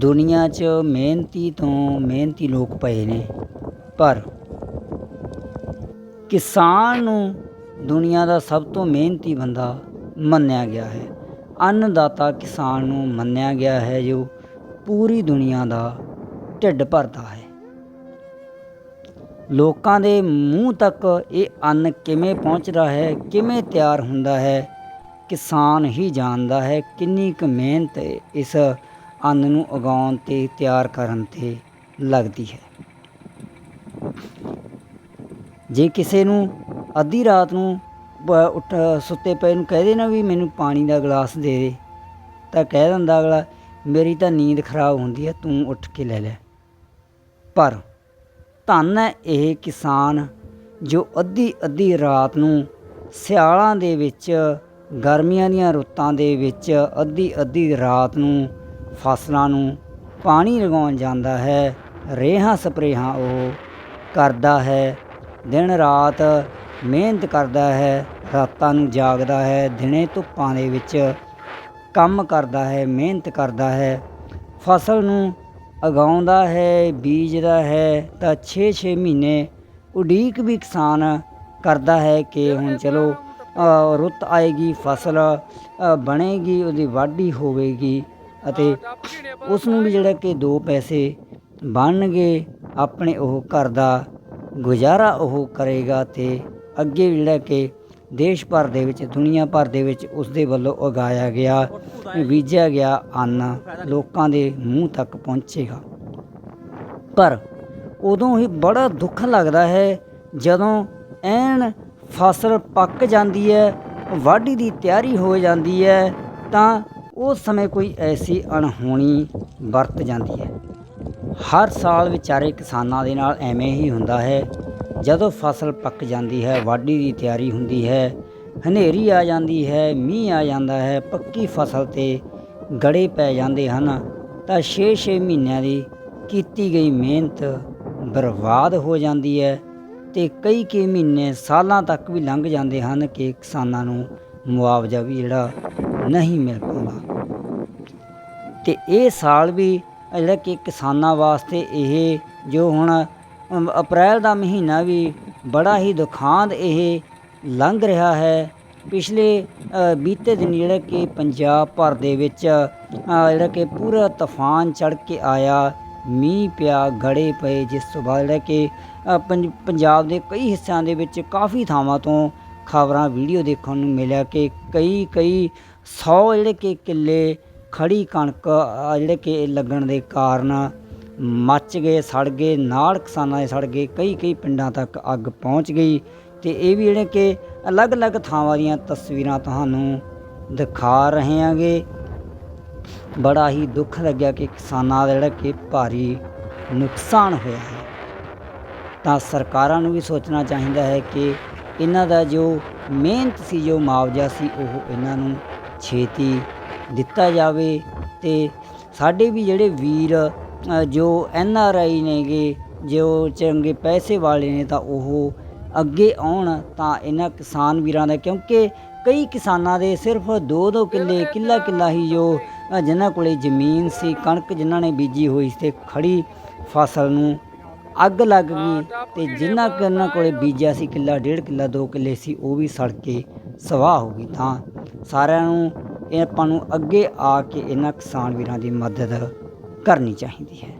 ਦੁਨੀਆ 'ਚ ਮਿਹਨਤੀ ਤੋਂ ਮਿਹਨਤੀ ਲੋਕ ਪਏ ਨੇ, ਪਰ ਕਿਸਾਨ ਨੂੰ ਦੁਨੀਆ ਦਾ ਸਭ ਤੋਂ ਮਿਹਨਤੀ ਬੰਦਾ ਮੰਨਿਆ ਗਿਆ ਹੈ। ਅੰਨਦਾਤਾ ਕਿਸਾਨ ਨੂੰ ਮੰਨਿਆ ਗਿਆ ਹੈ ਜੋ ਪੂਰੀ ਦੁਨੀਆ ਦਾ ਢਿੱਡ ਭਰਦਾ ਹੈ। ਲੋਕਾਂ ਦੇ ਮੂੰਹ ਤੱਕ ਇਹ ਅੰਨ ਕਿਵੇਂ ਪਹੁੰਚਦਾ ਹੈ, ਕਿਵੇਂ ਤਿਆਰ ਹੁੰਦਾ ਹੈ, ਕਿਸਾਨ ਹੀ ਜਾਣਦਾ ਹੈ ਕਿੰਨੀ ਕੁ ਮਿਹਨਤ ਇਸ ਅੰਨ ਨੂੰ ਉਗਾਉਣ ਤੇ ਤਿਆਰ ਕਰਨ ਤੇ ਲੱਗਦੀ ਹੈ। ਜੇ ਕਿਸੇ ਨੂੰ ਅੱਧੀ ਰਾਤ ਨੂੰ ਉੱਠ ਸੁੱਤੇ ਪਏ ਨੂੰ ਕਹਿ ਦੇਣਾ ਵੀ ਮੈਨੂੰ ਪਾਣੀ ਦਾ ਗਲਾਸ ਦੇ ਦੇ, ਤਾਂ ਕਹਿ ਦਿੰਦਾ ਅਗਲਾ, ਮੇਰੀ ਤਾਂ ਨੀਂਦ ਖਰਾਬ ਹੁੰਦੀ ਹੈ, ਤੂੰ ਉੱਠ ਕੇ ਲੈ ਲੈ। ਪਰ ਧੰਨ ਹੈ ਇਹ ਕਿਸਾਨ ਜੋ ਅੱਧੀ ਅੱਧੀ ਰਾਤ ਨੂੰ ਸਿਆਲਾਂ ਦੇ ਵਿੱਚ, ਗਰਮੀਆਂ ਦੀਆਂ ਰੁੱਤਾਂ ਦੇ ਵਿੱਚ ਅੱਧੀ ਅੱਧੀ ਰਾਤ ਨੂੰ ਫਸਲਾਂ ਨੂੰ ਪਾਣੀ ਲਗਾਉਣ ਜਾਂਦਾ ਹੈ, ਰੇਹਾਂ ਸਪਰੇਹਾਂ ਉਹ ਕਰਦਾ ਹੈ, ਦਿਨ ਰਾਤ ਮਿਹਨਤ ਕਰਦਾ ਹੈ, ਰਾਤਾਂ ਨੂੰ ਜਾਗਦਾ ਹੈ, ਦਿਨੇ ਧੁੱਪਾਂ ਦੇ ਵਿੱਚ ਕੰਮ ਕਰਦਾ ਹੈ, ਮਿਹਨਤ ਕਰਦਾ ਹੈ। ਫਸਲ ਨੂੰ ਉਗਾਉਂਦਾ ਹੈ, ਬੀਜਦਾ ਹੈ ਤਾਂ 6-6 ਮਹੀਨੇ ਉਡੀਕ ਵੀ ਕਿਸਾਨ ਕਰਦਾ ਹੈ ਕਿ ਹੁਣ ਚਲੋ ਰੁੱਤ ਆਏਗੀ, ਫਸਲ ਬਣੇਗੀ, ਉਹਦੀ ਵਾਢੀ ਹੋਵੇਗੀ। ਅਤੇ ਉਸ ਨੂੰ ਵੀ ਜਿਹੜਾ ਕਿ ਦੋ ਪੈਸੇ ਬਣਨਗੇ, ਆਪਣੇ ਉਹ ਘਰ ਦਾ ਗੁਜ਼ਾਰਾ ਉਹ ਕਰੇਗਾ ਤੇ ਅੱਗੇ ਜਿਹੜਾ ਕਿ ਦੇਸ਼ ਭਰ ਦੇ ਵਿੱਚ, ਦੁਨੀਆ ਭਰ ਦੇ ਵਿੱਚ ਉਸ ਦੇ ਵੱਲੋਂ ਉਗਾਇਆ ਗਿਆ, ਬੀਜਿਆ ਗਿਆ ਅੰਨ ਲੋਕਾਂ ਦੇ ਮੂੰਹ ਤੱਕ ਪਹੁੰਚੇਗਾ। ਪਰ ਉਦੋਂ ਹੀ ਬੜਾ ਦੁੱਖ ਲੱਗਦਾ ਹੈ ਜਦੋਂ ਐਨ ਫਸਲ ਪੱਕ ਜਾਂਦੀ ਹੈ, ਵਾਢੀ ਦੀ ਤਿਆਰੀ ਹੋ ਜਾਂਦੀ ਹੈ, ਤਾਂ ਉਸ ਸਮੇਂ ਕੋਈ ਐਸੀ ਅਣਹੋਣੀ ਵਰਤ ਜਾਂਦੀ ਹੈ। ਹਰ ਸਾਲ ਵਿਚਾਰੇ ਕਿਸਾਨਾਂ ਦੇ ਨਾਲ ਐਵੇਂ ਹੀ ਹੁੰਦਾ ਹੈ, ਜਦੋਂ ਫਸਲ ਪੱਕ ਜਾਂਦੀ ਹੈ, ਵਾਢੀ ਦੀ ਤਿਆਰੀ ਹੁੰਦੀ ਹੈ, ਹਨੇਰੀ ਆ ਜਾਂਦੀ ਹੈ, ਮੀਂਹ ਆ ਜਾਂਦਾ ਹੈ, ਪੱਕੀ ਫਸਲ ਤੇ ਗੜੇ ਪੈ ਜਾਂਦੇ ਹਨ, ਤਾਂ 6-6 ਮਹੀਨਿਆਂ ਦੀ ਕੀਤੀ ਗਈ ਮਿਹਨਤ ਬਰਬਾਦ ਹੋ ਜਾਂਦੀ ਹੈ ਤੇ ਕਈ ਕਈ ਮਹੀਨੇ, ਸਾਲਾਂ ਤੱਕ ਵੀ ਲੰਘ ਜਾਂਦੇ ਹਨ ਕਿ ਕਿਸਾਨਾਂ ਨੂੰ ਮੁਆਵਜ਼ਾ ਵੀ ਜਿਹੜਾ ਨਹੀਂ ਮਿਲ ਪਾਉਂਦਾ। ਤੇ ਇਹ ਸਾਲ ਵੀ ਜਿਹੜਾ ਕਿ ਕਿਸਾਨਾਂ ਵਾਸਤੇ ਇਹ ਜੋ ਹੁਣ ਅਪ੍ਰੈਲ ਦਾ ਮਹੀਨਾ ਵੀ ਬੜਾ ਹੀ ਦੁਖਾਂਤ ਇਹ ਲੰਘ ਰਿਹਾ ਹੈ। ਪਿਛਲੇ ਬੀਤੇ ਦਿਨ ਜਿਹੜਾ ਕਿ ਪੰਜਾਬ ਭਰ ਦੇ ਵਿੱਚ ਜਿਹੜਾ ਕਿ ਪੂਰਾ ਤੂਫਾਨ ਚੜ ਕੇ ਆਇਆ, ਮੀਂਹ ਪਿਆ, ਗੜੇ ਪਏ, ਜਿਸ ਤੋਂ ਬਾਅਦ ਜਿਹੜਾ ਕਿ ਪੰਜ- ਪੰਜਾਬ ਦੇ ਕਈ ਹਿੱਸਿਆਂ ਦੇ ਵਿੱਚ ਕਾਫੀ ਥਾਵਾਂ ਤੋਂ ਖਬਰਾਂ, ਵੀਡੀਓ ਦੇਖਣ ਨੂੰ ਮਿਲਿਆ ਕਿ ਕਈ ਕਈ 100 ਜਿਹੜੇ ਕਿ ਕਿੱਲੇ ਖੜੀ ਕਣਕ ਆ ਜਿਹੜੇ ਕਿ ਲੱਗਣ ਦੇ ਕਾਰਨ ਮੱਚ ਗਏ, ਸੜ ਗਏ, ਨਾਲ ਕਿਸਾਨਾਂ ਦੇ ਸੜ ਗਏ ਕਈ ਕਈ ਪਿੰਡਾਂ ਤੱਕ ਅੱਗ ਪਹੁੰਚ ਗਈ ਤੇ ਇਹ ਵੀ ਜਿਹੜੇ ਕਿ ਅਲੱਗ-ਅਲੱਗ ਥਾਵਾਂ ਦੀਆਂ ਤਸਵੀਰਾਂ ਤੁਹਾਨੂੰ ਦਿਖਾ ਰਹੇ ਹਾਂਗੇ। ਬੜਾ ਹੀ ਦੁੱਖ ਲੱਗਿਆ ਕਿ ਕਿਸਾਨਾਂ ਦਾ ਜਿਹੜਾ ਕਿ ਭਾਰੀ ਨੁਕਸਾਨ ਹੋਇਆ ਹੈ। ਤਾਂ ਸਰਕਾਰਾਂ ਨੂੰ ਵੀ ਸੋਚਣਾ ਚਾਹੀਦਾ ਹੈ ਕਿ ਇਹਨਾਂ ਦਾ ਜੋ ਮਿਹਨਤ ਸੀ, ਜੋ ਮੁਆਵਜ਼ਾ ਸੀ, ਉਹ ਇਹਨਾਂ ਨੂੰ ਛੇਤੀ ਦਿੱਤਾ ਜਾਵੇ ਅਤੇ ਸਾਡੇ ਵੀ ਜਿਹੜੇ ਵੀਰ ਜੋ ਐਨ ਆਰ ਆਈ ਨੇਗੇ, ਜੋ ਚੰਗੇ ਪੈਸੇ ਵਾਲੇ ਨੇ ਤਾਂ ਉਹ ਅੱਗੇ ਆਉਣ ਤਾਂ ਇਹਨਾਂ ਕਿਸਾਨ ਵੀਰਾਂ ਦਾ, ਕਿਉਂਕਿ ਕਈ ਕਿਸਾਨਾਂ ਦੇ ਸਿਰਫ 2-2 ਕਿੱਲੇ ਕਿੱਲਾ ਕਿੱਲਾ ਹੀ ਜੋ ਜਿਨ੍ਹਾਂ ਕੋਲੇ ਜ਼ਮੀਨ ਸੀ, ਕਣਕ ਜਿਨ੍ਹਾਂ ਨੇ ਬੀਜੀ ਹੋਈ ਸੀ, ਤੇ ਖੜੀ ਫਸਲ ਨੂੰ ਅੱਗ ਲੱਗ ਗਈ ਤੇ ਜਿਨ੍ਹਾਂ ਕੁ ਉਹਨਾਂ ਕੋਲੇ ਬੀਜਿਆ ਸੀ, ਕਿੱਲਾ, ਡੇਢ ਕਿੱਲਾ 2 ਕਿੱਲੇ ਸੀ, ਉਹ ਵੀ ਸੜ ਕੇ ਸਵਾਹ ਹੋ ਗਈ ਤਾਂ ਸਾਰਿਆਂ ਨੂੰ ਇਹ ਆਪਾਂ ਨੂੰ ਅੱਗੇ ਆ ਕੇ ਇਹਨਾਂ ਕਿਸਾਨ ਵੀਰਾਂ ਦੀ ਮਦਦ ਕਰਨੀ ਚਾਹੀਦੀ ਹੈ।